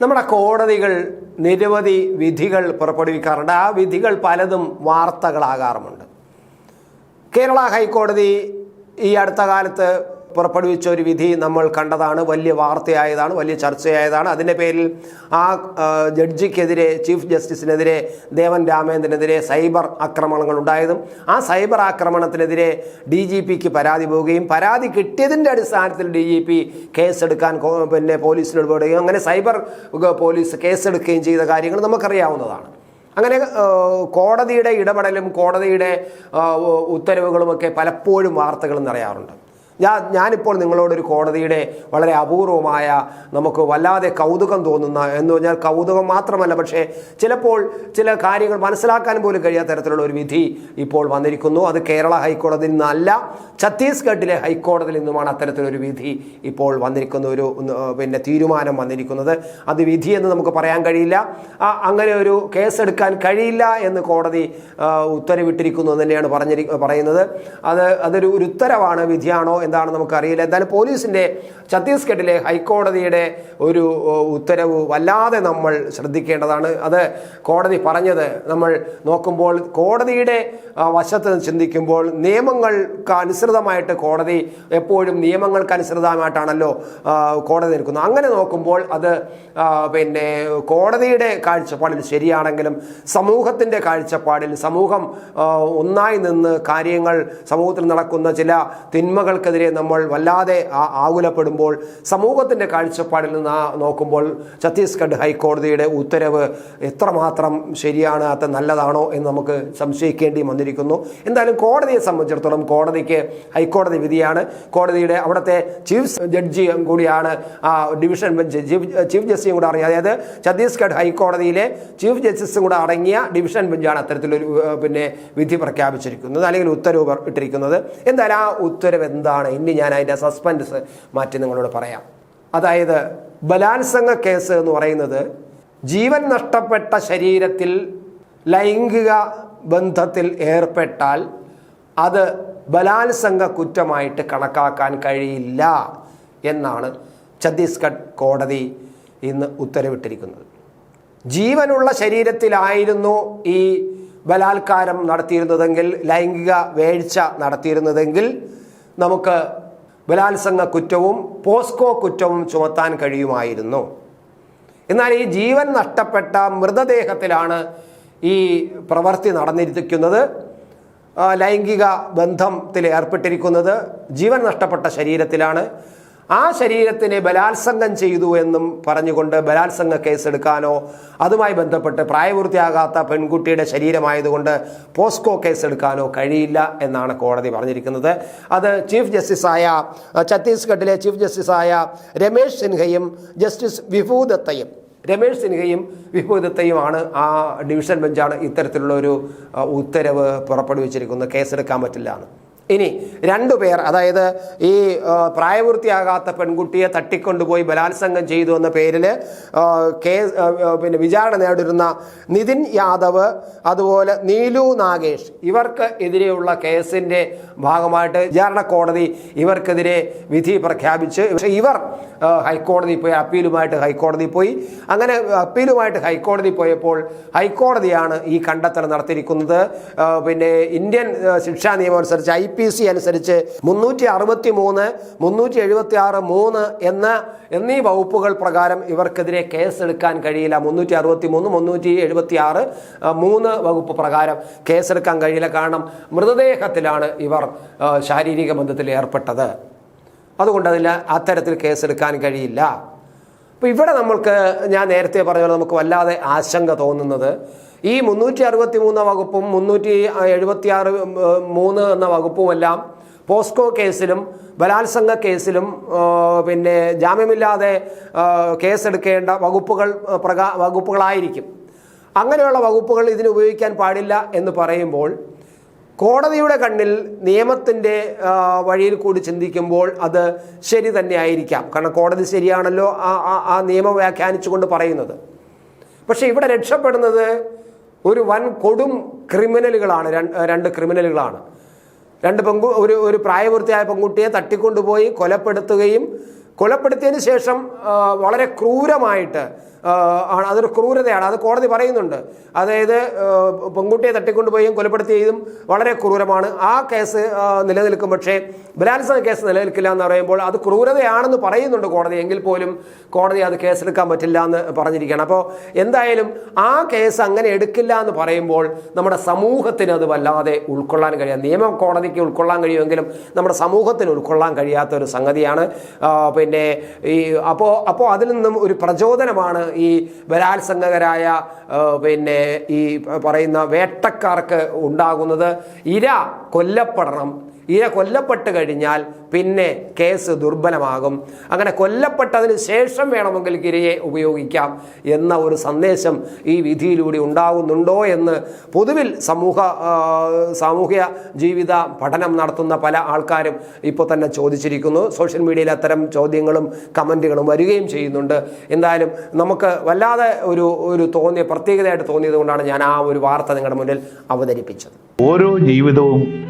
നമ്മുടെ കോടതികൾ നിരവധി വിധികൾ പുറപ്പെടുവിക്കാറുണ്ട്. ആ വിധികൾ പലതും വാർത്തകളാകാറുമുണ്ട്. കേരള ഹൈക്കോടതി ഈ അടുത്ത കാലത്ത് പുറപ്പെടുവിച്ച ഒരു വിധി നമ്മൾ കണ്ടതാണ്. വലിയ വാർത്തയായതാണ് വലിയ ചർച്ചയായതാണ്. അതിന്റെ പേരിൽ ആ ജഡ്ജിക്കെതിരെ ചീഫ് ജസ്റ്റിസിനെതിരെ ദേവൻ രാമേന്ദ്രനെതിരെ സൈബർ ആക്രമണങ്ങൾ ഉണ്ടായതും ആ സൈബർ ആക്രമണത്തിനെതിരെ ഡി ജി പിക്ക് പരാതി പോവുകയും പരാതി കിട്ടിയതിന്റെ അടിസ്ഥാനത്തിൽ ഡി ജി പി കേസെടുക്കാൻ പിന്നെ പോലീസിനോട് പോയി അങ്ങനെ സൈബർ പോലീസ് കേസെടുക്കുകയും ചെയ്ത കാര്യങ്ങൾ നമുക്കറിയാവുന്നതാണ്. അങ്ങനെ കോടതിയുടെ ഇടപെടലും കോടതിയുടെ ഉത്തരവുകളുമൊക്കെ പലപ്പോഴും വാർത്തകൾ നിറയാറുണ്ട്. ഞാൻ ഞാനിപ്പോൾ നിങ്ങളോടൊരു കോടതിയുടെ വളരെ അപൂർവമായ നമുക്ക് വല്ലാതെ കൗതുകം തോന്നുന്ന എന്ന് പറഞ്ഞാൽ കൗതുകം മാത്രമല്ല പക്ഷേ ചിലപ്പോൾ ചില കാര്യങ്ങൾ മനസ്സിലാക്കാൻ പോലും കഴിയാത്ത തരത്തിലുള്ള ഒരു വിധി ഇപ്പോൾ വന്നിരിക്കുന്നു. അത് കേരള ഹൈക്കോടതിയിൽ നിന്നല്ല ഛത്തീസ്ഗഡിലെ ഹൈക്കോടതിയിൽ നിന്നുമാണ് അത്തരത്തിലൊരു വിധി ഇപ്പോൾ വന്നിരിക്കുന്ന ഒരു പിന്നെ തീരുമാനം വന്നിരിക്കുന്നത്. അത് വിധി എന്ന് നമുക്ക് പറയാൻ കഴിയില്ല. അങ്ങനെ ഒരു കേസെടുക്കാൻ കഴിയില്ല എന്ന് കോടതി ഉത്തരവിട്ടിരിക്കുന്നു എന്ന് തന്നെയാണ് പറഞ്ഞിരി പറയുന്നത്. അത് അതൊരു ഒരു ഉത്തരവാണ് വിധിയാണോ എന്താണെന്ന് നമുക്കറിയില്ല. എന്തായാലും പോലീസിന്റെ ഛത്തീസ്ഗഡിലെ ഹൈക്കോടതിയുടെ ഒരു ഉത്തരവ് വല്ലാതെ നമ്മൾ ശ്രദ്ധിക്കേണ്ടതാണ്. അത് കോടതി പറഞ്ഞത് നമ്മൾ നോക്കുമ്പോൾ കോടതിയുടെ വശത്ത് ചിന്തിക്കുമ്പോൾ നിയമങ്ങൾക്ക് അനുസൃതമായിട്ട് കോടതി എപ്പോഴും നിയമങ്ങൾക്ക് അനുസൃതമായിട്ടാണല്ലോ കോടതി നിൽക്കുന്നത്. അങ്ങനെ നോക്കുമ്പോൾ അത് പിന്നെ കോടതിയുടെ കാഴ്ചപ്പാടിൽ ശരിയാണെങ്കിലും സമൂഹത്തിന്റെ കാഴ്ചപ്പാടിൽ സമൂഹം ഒന്നായി നിന്ന് കാര്യങ്ങൾ സമൂഹത്തിൽ നടക്കുന്ന ചില തിന്മകൾക്കെതിരെ നമ്മൾ വല്ലാതെ ആ- ആകുലപ്പെടുമ്പോൾ സമൂഹത്തിന്റെ കാഴ്ചപ്പാടിൽ നിന്ന് നോക്കുമ്പോൾ ഛത്തീസ്ഗഡ് ഹൈക്കോടതിയുടെ ഉത്തരവ് എത്രമാത്രം ശരിയാണ് അത് നല്ലതാണോ എന്ന് നമുക്ക് സംശയിക്കേണ്ടി വന്നിരിക്കുന്നു. എന്തായാലും കോടതിയെ സംബന്ധിച്ചിടത്തോളം കോടതിക്ക് ഹൈക്കോടതി വിധിയാണ്. കോടതിയുടെ അവിടുത്തെ ചീഫ് ജഡ്ജി കൂടിയാണ് ഡിവിഷൻ ബെഞ്ച് ചീഫ് ജസ്റ്റിസും കൂടെ അറിയാം അതായത് ഛത്തീസ്ഗഡ് ഹൈക്കോടതിയിലെ ചീഫ് ജസ്റ്റിസും കൂടെ അടങ്ങിയ ഡിവിഷൻ ബെഞ്ചാണ് അത്തരത്തിലൊരു പിന്നെ വിധി പ്രഖ്യാപിച്ചിരിക്കുന്നത്. അല്ലെങ്കിൽ ഉത്തരവ് ഇട്ടിരിക്കുന്നത്. എന്തായാലും ആ ഉത്തരവ് എന്താണ് ഇനി ഞാൻ അതിന്റെ സസ്പെൻസ് മാറ്റി നിങ്ങളോട് പറയാം. അതായത് ബലാത്സംഗ കേസ് എന്ന് പറയുന്നത് ജീവൻ നഷ്ടപ്പെട്ട ശരീരത്തിൽ ലൈംഗിക ബന്ധത്തിൽ ഏർപ്പെട്ടാൽ അത് ബലാത്സംഗ കുറ്റമായിട്ട് കണക്കാക്കാൻ കഴിയില്ല എന്നാണ് ഛത്തീസ്ഗഡ് കോടതി ഇന്ന് ഉത്തരവിട്ടിരിക്കുന്നത്. ജീവനുള്ള ശരീരത്തിലായിരുന്നു ഈ ബലാത്കാരം നടത്തിയിരുന്നതെങ്കിൽ ലൈംഗിക വേഴ്ച നടത്തിയിരുന്നതെങ്കിൽ നമുക്ക് ബലാത്സംഗ കുറ്റവും പോസ്കോ കുറ്റവും ചുമത്താൻ കഴിയുമായിരുന്നു. എന്നാൽ ഈ ജീവൻ നഷ്ടപ്പെട്ട മൃതദേഹത്തിലാണ് ഈ പ്രവൃത്തി നടന്നിരിക്കുന്നത്. ലൈംഗിക ബന്ധത്തിൽ ഏർപ്പെട്ടിരിക്കുന്നത് ജീവൻ നഷ്ടപ്പെട്ട ശരീരത്തിലാണ്. ആ ശരീരത്തിനെ ബലാത്സംഗം ചെയ്തു എന്നും പറഞ്ഞുകൊണ്ട് ബലാത്സംഗ കേസെടുക്കാനോ അതുമായി ബന്ധപ്പെട്ട് പ്രായപൂർത്തിയാകാത്ത പെൺകുട്ടിയുടെ ശരീരമായതുകൊണ്ട് പോസ്കോ കേസെടുക്കാനോ കഴിയില്ല എന്നാണ് കോടതി പറഞ്ഞിരിക്കുന്നത്. അത് ചീഫ് ജസ്റ്റിസായ ഛത്തീസ്ഗഡിലെ ചീഫ് ജസ്റ്റിസായ രമേശ് സിൻഹയും ജസ്റ്റിസ് വിഭൂദത്തയും രമേശ് സിൻഹയും വിഭൂദത്തയുമാണ് ആ ഡിവിഷൻ ബെഞ്ചാണ് ഇത്തരത്തിലുള്ള ഒരു ഉത്തരവ് പുറപ്പെടുവിച്ചിരിക്കുന്നത്. കേസെടുക്കാൻ പറ്റില്ല എന്ന്. ഇനി രണ്ടു പേർ അതായത് ഈ പ്രായപൂർത്തിയാകാത്ത പെൺകുട്ടിയെ തട്ടിക്കൊണ്ടുപോയി ബലാത്സംഗം ചെയ്തു എന്ന പേരിൽ കേസ് പിന്നെ വിചാരണ നേടിരുന്ന നിതിൻ യാദവ് അതുപോലെ നീലു നാഗേഷ് ഇവർക്ക് എതിരെയുള്ള കേസിന്റെ ഭാഗമായിട്ട് വിചാരണ കോടതി ഇവർക്കെതിരെ വിധി പ്രഖ്യാപിച്ച്. പക്ഷേ ഇവർ ഹൈക്കോടതി പോയി അപ്പീലുമായിട്ട് ഹൈക്കോടതി പോയി. അങ്ങനെ അപ്പീലുമായിട്ട് ഹൈക്കോടതി പോയപ്പോൾ ഹൈക്കോടതിയാണ് ഈ കണ്ടെത്തൽ നടത്തിയിരിക്കുന്നത്. പിന്നെ ഇന്ത്യൻ ശിക്ഷാ നിയമം അനുസരിച്ച് ഐ പി സി അനുസരിച്ച് മുന്നൂറ്റി അറുപത്തി മൂന്ന് മുന്നൂറ്റി എഴുപത്തി ആറ് മൂന്ന് എന്ന എന്നീ വകുപ്പുകൾ പ്രകാരം ഇവർക്കെതിരെ കേസ് എടുക്കാൻ കഴിയില്ല. മുന്നൂറ്റി അറുപത്തി മൂന്ന് മുന്നൂറ്റി എഴുപത്തി ആറ് മൂന്ന് വകുപ്പ് പ്രകാരം കേസെടുക്കാൻ കഴിയില്ല. കാരണം മൃതദേഹത്തിലാണ് ഇവർ ശാരീരിക ബന്ധത്തിൽ ഏർപ്പെട്ടത്. അതുകൊണ്ട് അതിൽ അത്തരത്തിൽ കേസെടുക്കാൻ കഴിയില്ല. അപ്പോൾ ഇവിടെ നമ്മൾക്ക് ഞാൻ നേരത്തെ പറഞ്ഞ പോലെ നമുക്ക് വല്ലാതെ ആശങ്ക തോന്നുന്നത്. ഈ മുന്നൂറ്റി അറുപത്തി മൂന്ന് വകുപ്പും മുന്നൂറ്റി എഴുപത്തി ആറ് മൂന്ന് എന്ന വകുപ്പുമെല്ലാം പോസ്കോ കേസിലും ബലാത്സംഗ കേസിലും പിന്നെ ജാമ്യമില്ലാതെ കേസെടുക്കേണ്ട വകുപ്പുകൾ പ്രകാ വകുപ്പുകളായിരിക്കും. അങ്ങനെയുള്ള വകുപ്പുകൾ ഇതിന് ഉപയോഗിക്കാൻ പാടില്ല എന്ന് പറയുമ്പോൾ കോടതിയുടെ കണ്ണിൽ നിയമത്തിന്റെ വഴിയിൽ കൂടി ചിന്തിക്കുമ്പോൾ അത് ശരി തന്നെ ആയിരിക്കാം കാരണം കോടതി ശരിയാണല്ലോ ആ ആ- നിയമം വ്യാഖ്യാനിച്ചുകൊണ്ട് പറയുന്നത്. പക്ഷേ ഇവിടെ രക്ഷപ്പെടുന്നത് ഒരു വൻ കൊടും ക്രിമിനലുകളാണ്. രണ്ട് ക്രിമിനലുകളാണ്. രണ്ട് പെങ്കു ഒരു ഒരു പ്രായപൂർത്തിയായ പെൺകുട്ടിയെ തട്ടിക്കൊണ്ടുപോയി കൊലപ്പെടുത്തുകയും കൊലപ്പെടുത്തിയതിന് ശേഷം വളരെ ക്രൂരമായിട്ട് ആണ്. അതൊരു ക്രൂരതയാണ്. അത് കോടതി പറയുന്നുണ്ട്. അതായത് പെൺകുട്ടിയെ തട്ടിക്കൊണ്ടുപോയും കൊലപ്പെടുത്തിയതും വളരെ ക്രൂരമാണ്. ആ കേസ് നിലനിൽക്കും. പക്ഷേ ബലാത്സംഗ കേസ് നിലനിൽക്കില്ല എന്ന് പറയുമ്പോൾ അത് ക്രൂരതയാണെന്ന് പറയുന്നുണ്ട് കോടതി. എങ്കിൽ പോലും കോടതി അത് കേസെടുക്കാൻ പറ്റില്ല എന്ന് പറഞ്ഞിരിക്കുകയാണ്. അപ്പോൾ എന്തായാലും ആ കേസ് അങ്ങനെ എടുക്കില്ല എന്ന് പറയുമ്പോൾ നമ്മുടെ സമൂഹത്തിന് അത് വല്ലാതെ ഉൾക്കൊള്ളാൻ കഴിയാം. നിയമ കോടതിക്ക് ഉൾക്കൊള്ളാൻ കഴിയുമെങ്കിലും നമ്മുടെ സമൂഹത്തിന് ഉൾക്കൊള്ളാൻ കഴിയാത്ത ഒരു സംഗതിയാണ്. പിന്നെ ഈ അപ്പോൾ അപ്പോൾ അതിൽ നിന്നും ഒരു പ്രചോദനമാണ് ഈ ബലാത്സംഗകരായ പിന്നെ ഈ പറയുന്ന വേട്ടക്കാർക്ക് ഉണ്ടാകുന്നത് ഇര കൊല്ലപ്പെടണം. ഇര കൊല്ലപ്പെട്ട് കഴിഞ്ഞാൽ പിന്നെ കേസ് ദുർബലമാകും. അങ്ങനെ കൊല്ലപ്പെട്ടതിന് ശേഷം വേണമെങ്കിൽ ഇരയെ ഉപയോഗിക്കാം എന്ന ഒരു സന്ദേശം ഈ വിധിയിലൂടെ ഉണ്ടാകുന്നുണ്ടോ എന്ന് പൊതുവിൽ സമൂഹ സാമൂഹ്യ ജീവിത പഠനം നടത്തുന്ന പല ആൾക്കാരും ഇപ്പോൾ തന്നെ ചോദിച്ചിരിക്കുന്നു. സോഷ്യൽ മീഡിയയിൽ അത്തരം ചോദ്യങ്ങളും കമന്റുകളും വരികയും ചെയ്യുന്നുണ്ട്. എന്തായാലും നമുക്ക് വല്ലാതെ ഒരു ഒരു തോന്നിയ പ്രത്യേകതയായിട്ട് തോന്നിയത് കൊണ്ടാണ് ഞാൻ ആ ഒരു വാർത്ത നിങ്ങളുടെ മുന്നിൽ അവതരിപ്പിച്ചത്. ഓരോ ജീവിതവും